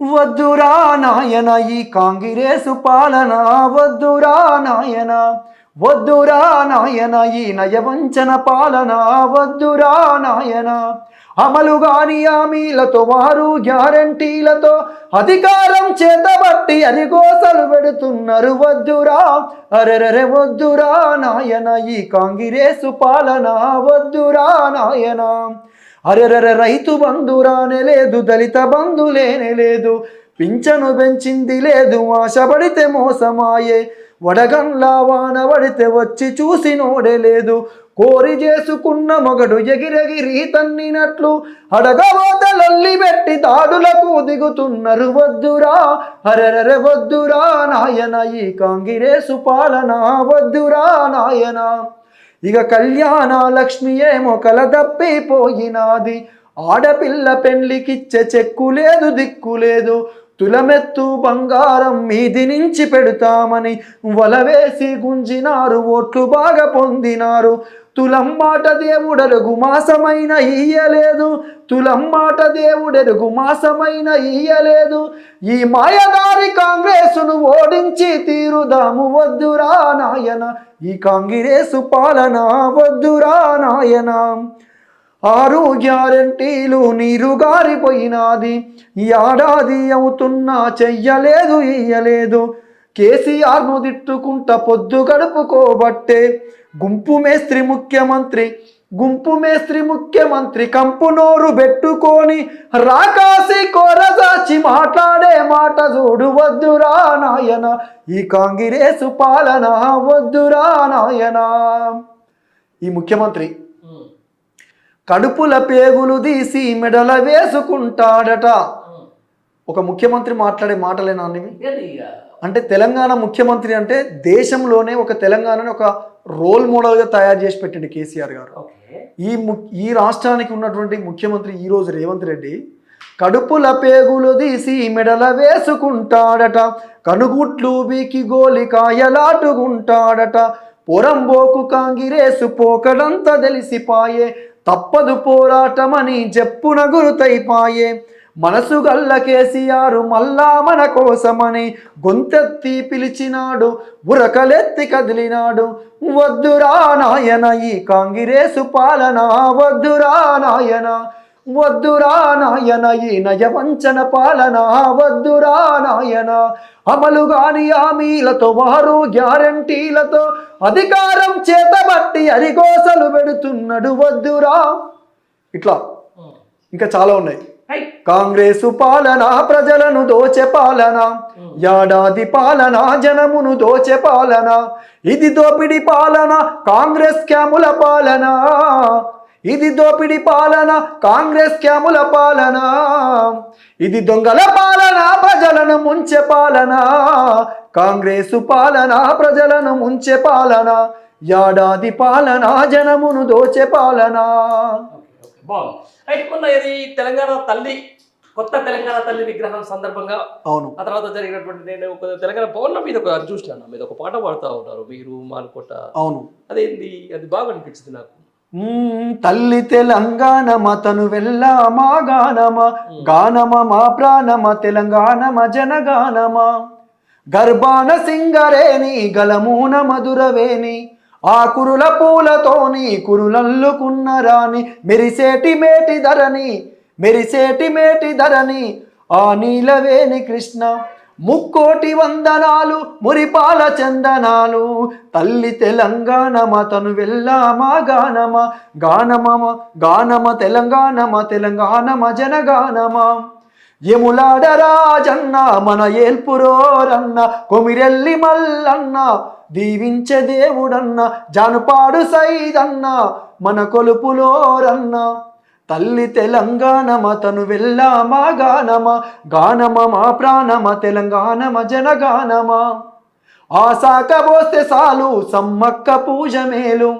వద్దురా నాయన ఈ కాంగిరేసు పాలన వద్దురా నాయన వద్దురా నాయన ఈ నయవంచన పాలన వద్దురా నాయన. అమలు గాని హామీలతో వారు గ్యారంటీలతో అధికారం చేతబట్టి అరిగోసలు పెడుతున్నారు. వద్దురా అరెరే వద్దురా నాయన ఈ కాంగిరేసు పాలన వద్దురా నాయన. అరెరరె రైతు బంధురానే లేదు దళిత బంధు లేనే లేదు. పింఛను పెంచింది లేదు ఆశపడితే మోసమాయే. వడగంలా వాన పడితే వచ్చి చూసి నోడే లేదు. కోరి చేసుకున్న మొగడు ఎగిరెగిరి తన్నినట్లు అడగబోతలల్లి పెట్టి దాడులకు దిగుతున్నారు. వద్దురా అరెరరె వద్దురా నాయన ఈ కాంగిరేసు పాలన. వద్దురా నాయన. ఇక కళ్యాణ లక్ష్మి ఏమో కల తప్పిపోయినాది ఆడపిల్ల పెళ్ళికిచ్చే చెక్కు లేదు దిక్కు లేదు. తులమెత్తు బంగారం మీది నుంచి పెడతామని వలవేసి గుంజినారు ఓట్లు బాగా పొందినారు. తులంబాట దేవుడరుగు మాసమైన ఇయ్యలేదు తులంబాట దేవుడరుగు మాసమైన ఇయ్యలేదు ఈ మాయదారి కాంగ్రెసును ఓడించి తీరుదాము వద్దురా నాయన. ఈ కాంగ్రెసు పాలన వద్దురా నాయన. ఆరు గ్యారంటీలు నీరు గారిపోయినాది ఈ ఏడాది అవుతున్నా చెయ్యలేదు ఇయ్యలేదు కేసీఆర్ను తిట్టుకుంటా పొద్దు గడుపుకోబట్టే గుంపు మేస్త్రి ముఖ్యమంత్రి గుంపు మేస్త్రి ముఖ్యమంత్రి కంపు నోరు పెట్టుకొని రాకాసి కోరసాచి మాట్లాడే మాట చూడు వద్దురా నాయన ఈ కాంగిరేసు పాలన వద్దురా నాయన. ఈ ముఖ్యమంత్రి కడుపుల పేగులు తీసి మెడల వేసుకుంటాడట. ఒక ముఖ్యమంత్రి మాట్లాడే మాటలేనా అన్నవి అంటే తెలంగాణ ముఖ్యమంత్రి అంటే దేశంలోనే ఒక తెలంగాణని ఒక రోల్ మోడల్గా తయారు చేసి పెట్టిండు కేసీఆర్ గారు. ఈ ము- ఈ రాష్ట్రానికి ఉన్నటువంటి ముఖ్యమంత్రి ఈ రోజు రేవంత్ రెడ్డి కడుపుల పేగులు తీసి మెడల వేసుకుంటాడట కనుగుట్లు బీకి గోలి కాయలాటుకుంటాడట పొరంబోకు కాంగిరేసు పోకడంతా తెలిసిపాయే తప్పదు పోరాటమని చెప్పున గురుతైపాయే మనసు గల్ల కేసీఆర్ మళ్ళా మన కోసమని గొంతెత్తి పిలిచినాడు ఉరకలెత్తి కదిలినాడు. వద్దురా నాయన ఈ కాంగిరేసు పాలన వద్దురా నాయన వద్దురా నాయన ఈ నయవంచన పాలన వద్దురా నాయన. అమలు గాని హామీలతో వారు గ్యారంటీలతో అధికారం చేతబట్టి అరిగోసలు పెడుతున్నాడు. వద్దురా ఇట్లా. ఇంకా చాలా ఉన్నాయి. కాంగ్రెసు పాలన ప్రజలను దోచె పాలన ఏడాది పాలన జనమును దోచె పాలన ఇది దోపిడి పాలన కాంగ్రెస్ క్యాముల పాలన. ఇది దోపిడి పాలన కాంగ్రెస్ క్యాముల పాలన. ఇది దొంగల పాలన ప్రజలను ముంచె పాలన. కాంగ్రెసు పాలన ప్రజలను ముంచె పాలన. ఏడాది పాలన జనమును దోచె పాలన. బాగుంది. అయితే మొన్న ఇది తెలంగాణ తల్లి కొత్త తెలంగాణ తల్లి విగ్రహం సందర్భంగా అవును. ఆ తర్వాత జరిగినటువంటి నేను ఒక తెలంగాణ భవన్లో మీద ఒక చూసినాను మీద ఒక పాట పాడుతూ ఉంటారు మీరు మానుకోట అవును. అదేంది? అది బాగా అనిపించింది నాకు. తల్లి తెలంగాణమ తను వెళ్ళా మా గానమ గానమ మా ప్రాణమ తెలంగాణమ జనగానమ? గర్భాన సింగరేని గలమూన మధురవేణి ఆ కురుల పూలతోని కురులల్లుకున్న రాని మెరిసేటి మేటి ధరని మెరిసేటి మేటి ధరని ఆ నీలవేణి కృష్ణ ముక్కోటి వందనాలు మురిపాల చందనాలు తల్లి తెలంగాణమ తను వెళ్ళామా గానమ గానమమ గానమ తెలంగాణమ తెలంగాణమ జనగానమ. ఎములాడ రాజన్న మన ఏల్పురోరన్న కొమిరెల్లి మల్లన్న దీవించే దేవుడన్న జానుపాడు సైదన్న మన కొలుపులోరన్న. తల్లి తెలంగాణమ తను వెళ్ళామా గానమ? గానమ మా ప్రాణమ తెలంగాణమ జనగానమ? ఆశాక పోస్తే సాలు సమ్మక్క పూజ మేలు.